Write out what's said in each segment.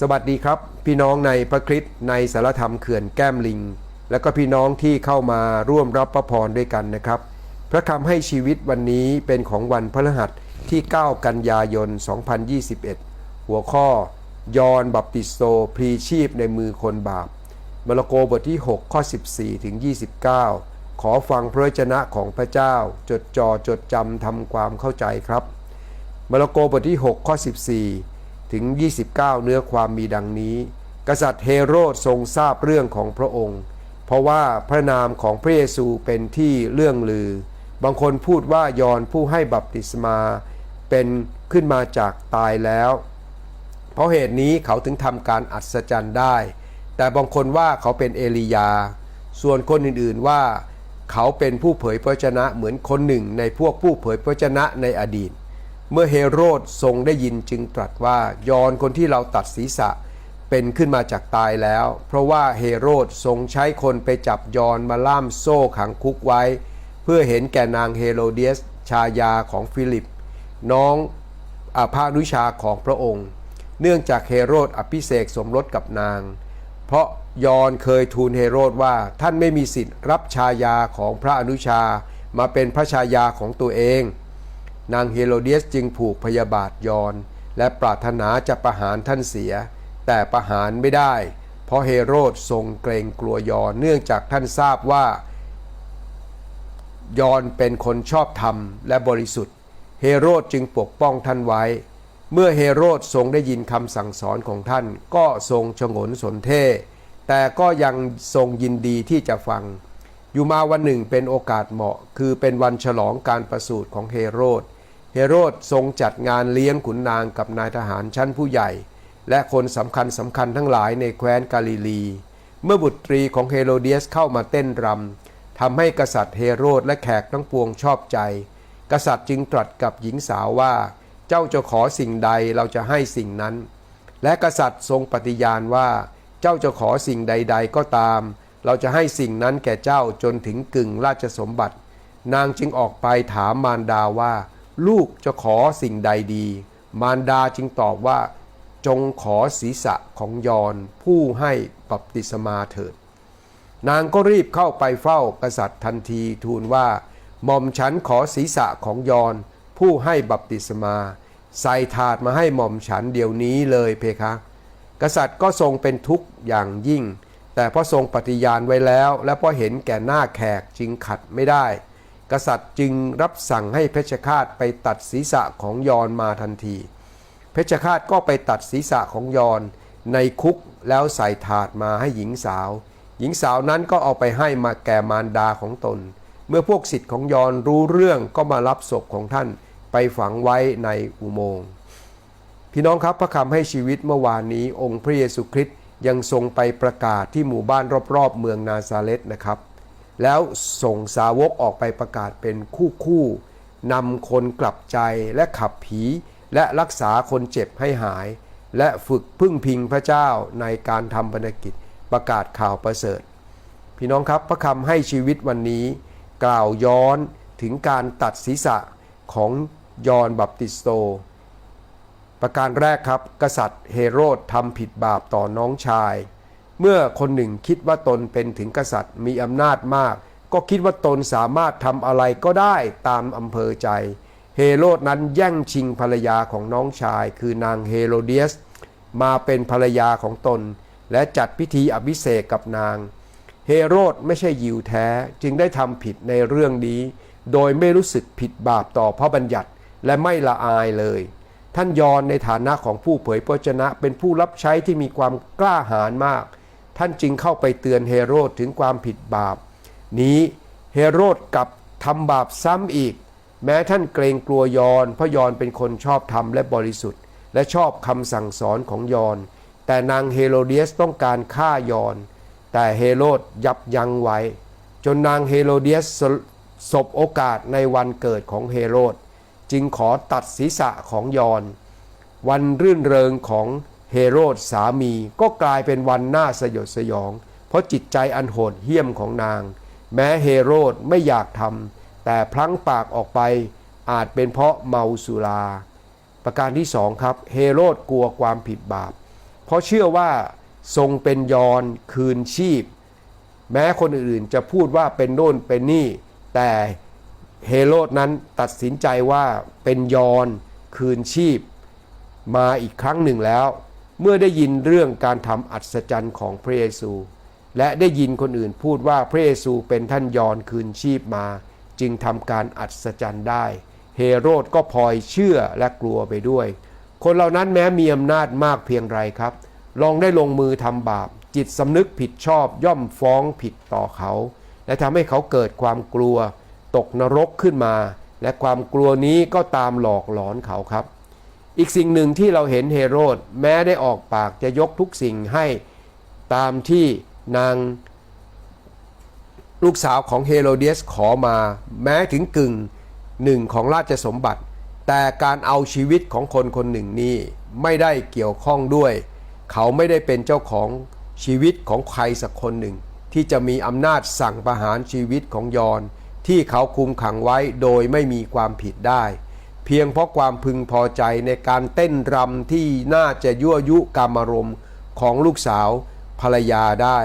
สวัสดีครับ พี่น้องในพระคริสต์ในสารธรรมเขื่อนแก้มลิง และก็พี่น้องที่เข้ามาร่วมรับพระพรด้วยกันนะครับ พระคำให้ชีวิตวันนี้เป็นของวันพฤหัสที่ 9 กันยายน 2021 หัวข้อ ยอนบัพติสโตพรีชีพในมือคนบาปมาระโกบทที่ 6 ข้อ 14 ถึง 29 ขอฟังพระวจนะของพระเจ้า จดจ่อจดจำทำความเข้าใจครับมาระโกบทที่ 6 ข้อ 14 ถึง 29 เนื้อความมีดังนี้ กษัตริย์เฮโรดทรงทราบเรื่องของพระองค์ เพราะว่าพระนามของพระเยซูเป็นที่เลื่องลือ บางคนพูดว่ายอนผู้ให้บัพติศมาเป็นขึ้นมาจากตายแล้ว เพราะเหตุนี้เขาถึงทำการอัศจรรย์ได้ แต่บางคนว่าเขาเป็นเอลียา ส่วนคนอื่นๆว่า เขาเป็นผู้เผยพระวจนะเหมือนคนหนึ่งในพวกผู้เผยพระวจนะในอดีต เมื่อเฮโรดทรงได้ยินจึงตรัสว่ายอนคนที่เราตัดศีรษะเป็นขึ้นมาจากตายแล้ว เพราะว่าเฮโรดทรงใช้คนไปจับยอนมาล่ามโซ่ขังคุกไว้ เพื่อเห็นแก่นางเฮโรเดียส ชายาของฟิลิป น้องอาภานุชาของพระองค์ เนื่องจากเฮโรดอภิเษกสมรสกับนาง เพราะยอนเคยทูลเฮโรดว่าท่านไม่มีสิทธิ์รับชายาของพระอนุชามาเป็นพระชายาของตัวเอง นางเฮโรเดียสจึงผูกพยาบาทยอน และปรารถนาจะประหารท่านเสีย แต่ประหารไม่ได้ เพราะเฮโรดทรงเกรงกลัวยอนเนื่องจากท่านทราบว่า ยอนเป็นคนชอบธรรมและบริสุทธิ์ เฮโรดจึงปกป้องท่านไว้ เมื่อเฮโรดทรงได้ยินคำสั่งสอนของท่านก็ทรงฉงนสนเท่แต่ก็ยังทรงยินดีที่จะฟัง อยู่มาวันหนึ่งเป็นโอกาสเหมาะ คือเป็นวันฉลองการประสูติของเฮโรด เฮโรดทรงจัดงานเลี้ยงขุนนางกับนายทหารชั้นผู้ใหญ่ และคนสำคัญสำคัญทั้งหลายในแคว้นกาลิลี เมื่อบุตรีของเฮโรเดียสเข้ามาเต้นรำทำให้กษัตริย์เฮโรดและแขกทั้งปวงชอบใจ กษัตริย์จึงตรัสกับหญิงสาวว่า เจ้าจะขอสิ่งใดเราจะให้สิ่งนั้น และกษัตริย์ทรงปฏิญาณว่า เจ้าจะขอสิ่งใด ๆ ก็ตาม เราจะให้สิ่งนั้นแก่เจ้าจนถึงกึ่งราชสมบัติ นางจึงออกไปถามมารดาว่า ลูกจะขอสิ่งใดดี มารดาจึงตอบว่า จงขอศีรษะของยอนผู้ให้บัพติศมาเถิด นางก็รีบเข้าไปเฝ้ากษัตริย์ทันทีทูลว่าหม่อมฉันขอศีรษะของยอนผู้ให้บัพติศมา ใส่ถาดมาให้หม่อมฉันเดี๋ยวนี้เลยเพคะ กษัตริย์ก็ทรงเป็นทุกข์อย่างยิ่ง แต่เพราะทรงปฏิญาณไว้แล้ว และเพราะเห็นแก่หน้าแขกจึงขัดไม่ได้ กษัตริย์จึงรับสั่งให้เพชฌฆาตไปตัดศีรษะของยอนมาทันที เพชฌฆาตก็ไปตัดศีรษะของยอนในคุกแล้วใส่ถาดมาให้หญิงสาว หญิงสาวนั้นก็เอาไปให้มาแก่มารดาของตน เมื่อพวกสิทธิ์ของยอนรู้เรื่องก็มารับศพของท่านไปฝังไว้ในอุโมงค์พี่น้องครับพระคำให้ชีวิตเมื่อวานนี้องค์พระเยซูคริสต์ ยังทรงไปประกาศที่หมู่บ้านรอบๆ เมืองนาซาเรตนะครับ แล้วส่งสาวกออกไปประกาศเป็นคู่คู่นำคนกลับใจและขับผี และรักษาคนเจ็บให้หาย และฝึกพึ่งพิงพระเจ้าในการทำภารกิจประกาศข่าวประเสริฐ พี่น้องครับพระคำให้ชีวิตวันนี้ กล่าวย้อนถึงการตัดศีรษะของยอนบัพติสโต ประการแรกครับ กษัตริย์เฮโรดทำผิดบาปต่อน้องชาย เมื่อคนหนึ่งคิดว่าตนเป็นถึงกษัตริย์มีอำนาจมาก ก็คิดว่าตนสามารถทำอะไรก็ได้ตามอำเภอใจ เฮโรดนั้นแย่งชิงภรรยาของน้องชาย คือนางเฮโรเดียส มาเป็นภรรยาของตน และจัดพิธีอภิเษกกับนาง เฮโรดไม่ใช่ยิวแท้จึงได้ทำผิดในเรื่องนี้ โดยไม่รู้สึกผิดบาปต่อพระบัญญัติและไม่ละอายเลย ท่านยอนในฐานะของผู้เผยพระวจนะ เป็นผู้รับใช้ที่มีความกล้าหาญมาก ท่านจึงเข้าไปเตือนเฮโรดถึงความผิดบาป นี้เฮโรดกลับทำบาปซ้ำอีก แม้ท่านเกรงกลัวยอนเพราะยอนเป็นคนชอบธรรมและบริสุทธิ์ และชอบคำสั่งสอนของยอน แต่นางเฮโรเดียสต้องการฆ่ายอน แต่เฮโรดยับยั้งไว้ จนนางเฮโรเดียสสสบโอกาสในวันเกิดของเฮโรด จึงขอตัดศีรษะของยอน วันรื่นเริงของเฮโรดสามีก็กลายเป็นวันน่าสยดสยอง เพราะจิตใจอันโหดเหี้ยมของนาง แม้เฮโรดไม่อยากทำแต่พลั้งปากออกไปอาจเป็นเพราะเมาสุรา ประการที่สองครับเฮโรดกลัวความผิดบาป เพราะเชื่อว่าทรงเป็นยอนคืนชีพ แม้คนอื่นจะพูดว่าเป็นโน่นเป็นนี่ แต่ เฮโรดนั้นตัดสินใจว่าเป็นยอนคืนชีพ มาอีกครั้งหนึ่งแล้ว เมื่อได้ยินเรื่องการทำอัศจรรย์ของพระเยซู และได้ยินคนอื่นพูดว่าพระเยซูเป็นท่านยอนคืนชีพมา จึงทำการอัศจรรย์ได้ เฮโรดก็พลอยเชื่อและกลัวไปด้วย คนเหล่านั้นแม้มีอำนาจมากเพียงไรครับ ลองได้ลงมือทำบาป จิตสำนึกผิดชอบย่อมฟ้องผิดต่อเขา และทำให้เขาเกิดความกลัว ตกนรกขึ้นมา และความกลัวนี้ก็ตามหลอกหลอนเขาครับ อีกสิ่งหนึ่งที่เราเห็นเฮโรดแม้ได้ออกปากจะยกทุกสิ่งให้ตามที่นางลูกสาวของเฮโรเดียสขอมา แม้ถึงกึ่งหนึ่งของราชสมบัติ แต่การเอาชีวิตของคนคนหนึ่งนี้ไม่ได้เกี่ยวข้องด้วย เขาไม่ได้เป็นเจ้าของชีวิตของใครสักคนหนึ่ง ที่จะมีอำนาจสั่งประหารชีวิตของยอน ที่เขาคุมขังไว้โดยไม่มีความผิดได้ เพียงเพราะความพึงพอใจในการเต้นรำที่น่าจะยั่วยุกามารมณ์ของลูกสาวภรรยาได้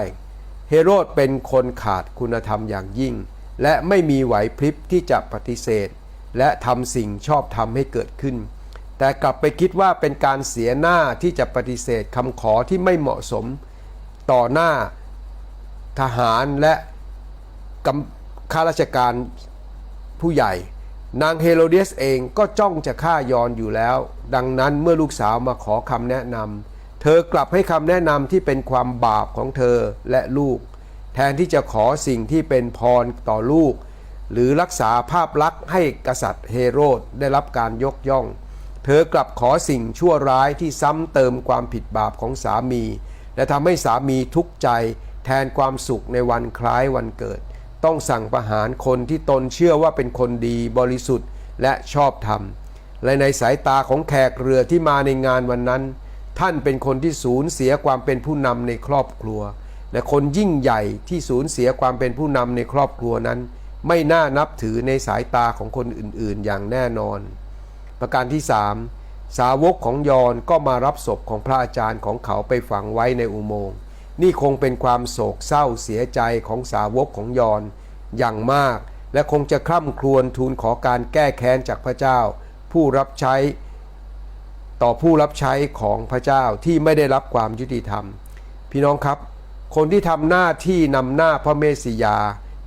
เฮโรดเป็นคนขาดคุณธรรมอย่างยิ่ง และไม่มีไหวพริบที่จะปฏิเสธ และทำสิ่งชอบธรรมให้เกิดขึ้น แต่กลับไปคิดว่าเป็นการเสียหน้าที่จะปฏิเสธคำขอที่ไม่เหมาะสม ต่อหน้าทหารและกำ ข้าราชการผู้ใหญ่ นางเฮโรเดียสเองก็จ้องจะฆ่ายอนอยู่แล้ว ดังนั้นเมื่อลูกสาวมาขอคำแนะนำเธอกลับให้คำแนะนำที่เป็นความบาปของเธอและลูก แทนที่จะขอสิ่งที่เป็นพรต่อลูก หรือรักษาภาพลักษณ์ให้กษัตริย์เฮโรดได้รับการยกย่อง เธอกลับขอสิ่งชั่วร้ายที่ซ้ำเติมความผิดบาปของสามี และทำให้สามีทุกข์ใจแทนความสุขในวันคล้ายวันเกิด ต้องสั่งประหารคนที่ตนเชื่อว่าเป็นคนดีบริสุทธิ์และชอบธรรม และในสายตาของแขกเรือที่มาในงานวันนั้น ท่านเป็นคนที่สูญเสียความเป็นผู้นำในครอบครัว และคนยิ่งใหญ่ที่สูญเสียความเป็นผู้นำในครอบครัวนั้น ไม่น่านับถือในสายตาของคนอื่นๆ อย่างแน่นอน ประการที่ 3 สาวกของยอนก็มารับศพของพระอาจารย์ของเขาไปฝังไว้ในอุโมงค์ นี่คงเป็นความโศกเศร้าเสียใจของสาวกของยอนอย่างมาก และคงจะคร่ำครวญทูลขอการแก้แค้นจากพระเจ้า ผู้รับใช้ต่อผู้รับใช้ของพระเจ้าที่ไม่ได้รับความยุติธรรม พี่น้องครับ คนที่ทำหน้าที่นำหน้าพระเมสสิยา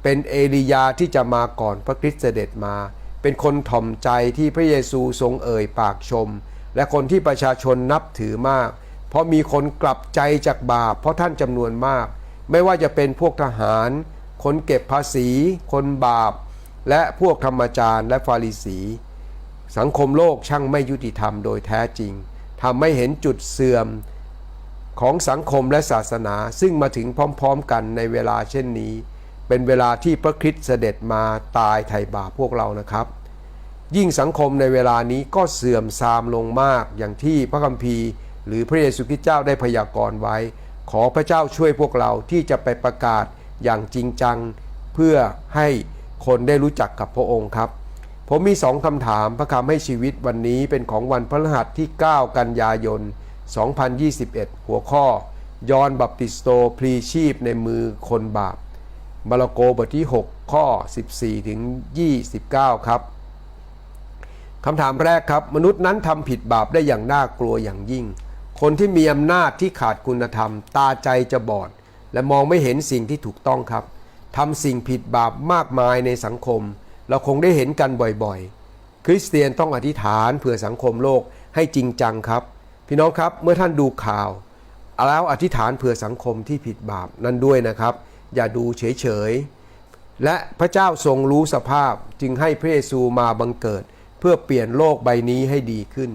เป็นเอลียาที่จะมาก่อนพระคริสต์เสด็จมา เป็นคนถ่อมใจที่พระเยซูทรงเอ่ยปากชม และคนที่ประชาชนนับถือมาก เพราะมีคนกลับใจจากบาป เพราะท่านจำนวนมาก ไม่ว่าจะเป็นพวกทหาร คนเก็บภาษี คนบาป และพวกธรรมจารย์และฟาริสี สังคมโลกช่างไม่ยุติธรรมโดยแท้จริงทำให้เห็นจุดเสื่อมของสังคมและศาสนา ซึ่งมาถึงพร้อมๆกันในเวลาเช่นนี้ เป็นเวลาที่พระคริสต์เสด็จมาตายไถ่บาปพวกเรานะครับ ยิ่งสังคมในเวลานี้ก็เสื่อมทรามลงมากอย่างที่พระคัมภีร์ หรือพระเยซูคริสต์เจ้าได้พยากรณ์ไว้ ขอพระเจ้าช่วยพวกเราที่จะไปประกาศอย่างจริงจัง เพื่อให้คนได้รู้จักกับพระองค์ครับ ผมมีสองคำถามพระคำให้ชีวิตวันนี้เป็นของวันพฤหัสที่ 9 กันยายน 2021 หัวข้อ ยอนบัพติสโตพลีชีพในมือคนบาปมาระโกบทที่ 6 ข้อ 14 ถึง 29 ครับคำถามแรกครับ มนุษย์นั้นทำผิดบาปได้อย่างน่ากลัวอย่างยิ่ง คนที่มีอำนาจที่ขาดคุณธรรม ตาใจจะบอด และมองไม่เห็นสิ่งที่ถูกต้องครับทำสิ่งผิดบาปมากมายในสังคม เราคงได้เห็นกันบ่อยๆ คริสเตียนต้องอธิษฐานเพื่อสังคมโลกให้จริงจังครับ พี่น้องครับเมื่อท่านดูข่าว แล้วอธิษฐานเผื่อสังคมที่ผิดบาปนั่นด้วยนะครับ อย่าดูเฉยๆ และพระเจ้าทรงรู้สภาพจึงให้พระเยซูมาบังเกิด เพื่อเปลี่ยนโลกใบนี้ให้ดีขึ้น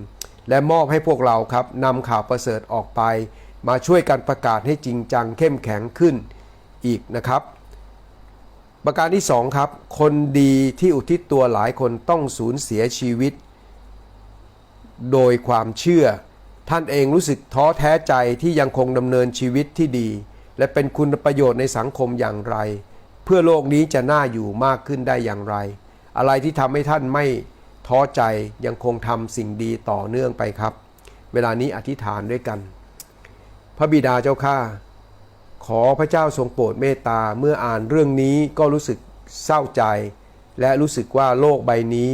และมอบให้พวกเราครับนำข่าวประเสริฐออกไป มาช่วยกันประกาศให้จริงจังเข้มแข็งขึ้นอีกนะครับ ประการที่สองครับ คนดีที่อุทิศตัวหลายคนต้องสูญเสียชีวิต โดยความเชื่อ ท่านเองรู้สึกท้อแท้ใจที่ยังคงดำเนินชีวิตที่ดี และเป็นคุณประโยชน์ในสังคมอย่างไร เพื่อโลกนี้จะน่าอยู่มากขึ้นได้อย่างไร อะไรที่ทำให้ท่านไม่ ท้อใจยังคงทำสิ่งดีต่อเนื่องไปครับ เวลานี้อธิษฐานด้วยกัน พระบิดาเจ้าข้าขอพระเจ้าทรงโปรดเมตตาเมื่ออ่านเรื่องนี้ก็รู้สึกเศร้าใจ และรู้สึกว่าโลกใบนี้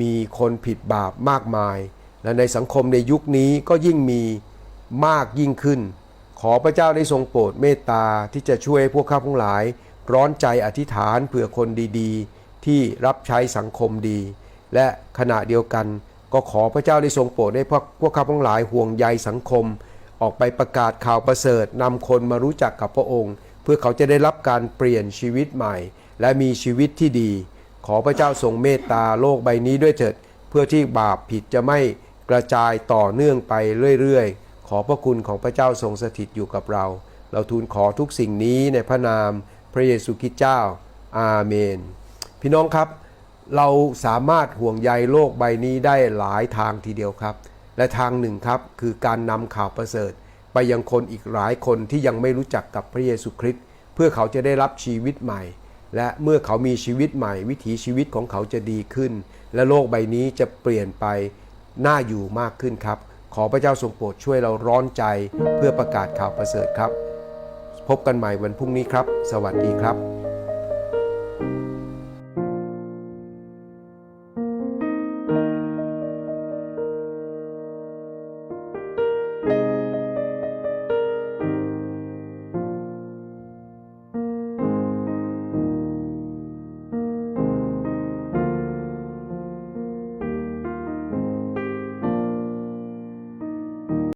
มีคนผิดบาปมากมาย และในสังคมในยุคนี้ก็ยิ่งมีมากยิ่งขึ้น ขอพระเจ้าได้ทรงโปรดเมตตาที่จะช่วยพวกข้าทั้งหลาย ร้อนใจอธิษฐานเผื่อคนดีๆ ที่รับใช้สังคมดี และขณะเดียวกันก็ขอพระเจ้าได้ทรงโปรดให้พวกพวกข้าทั้งหลายห่วงใยสังคม ออกไปประกาศข่าวประเสริฐนำคนมารู้จักกับพระองค์ เพื่อเขาจะได้รับการเปลี่ยนชีวิตใหม่ และมีชีวิตที่ดี ขอพระเจ้าทรงเมตตาโลกใบนี้ด้วยเถิด เพื่อที่บาปผิดจะไม่กระจายต่อเนื่องไปเรื่อยๆ ขอพระคุณของพระเจ้าทรงสถิตอยู่กับเรา เราทูลขอทุกสิ่งนี้ในพระนามพระเยซูคริสต์เจ้า อาเมน พี่น้องครับ เราสามารถห่วงใยโลกใบนี้ได้หลายทางทีเดียวครับ และทางหนึ่งครับคือการนำข่าวประเสริฐ ไปยังคนอีกหลายคนที่ยังไม่รู้จักกับพระเยซูคริสต์เพื่อเขาจะได้รับชีวิตใหม่ และเมื่อเขามีชีวิตใหม่ วิถีชีวิตของเขาจะดีขึ้น และโลกใบนี้จะเปลี่ยนไปน่าอยู่มากขึ้นครับ ขอพระเจ้าทรงโปรดช่วยเราร้อนใจเพื่อประกาศข่าวประเสริฐครับ พบกันใหม่วันพรุ่งนี้ครับ สวัสดีครับ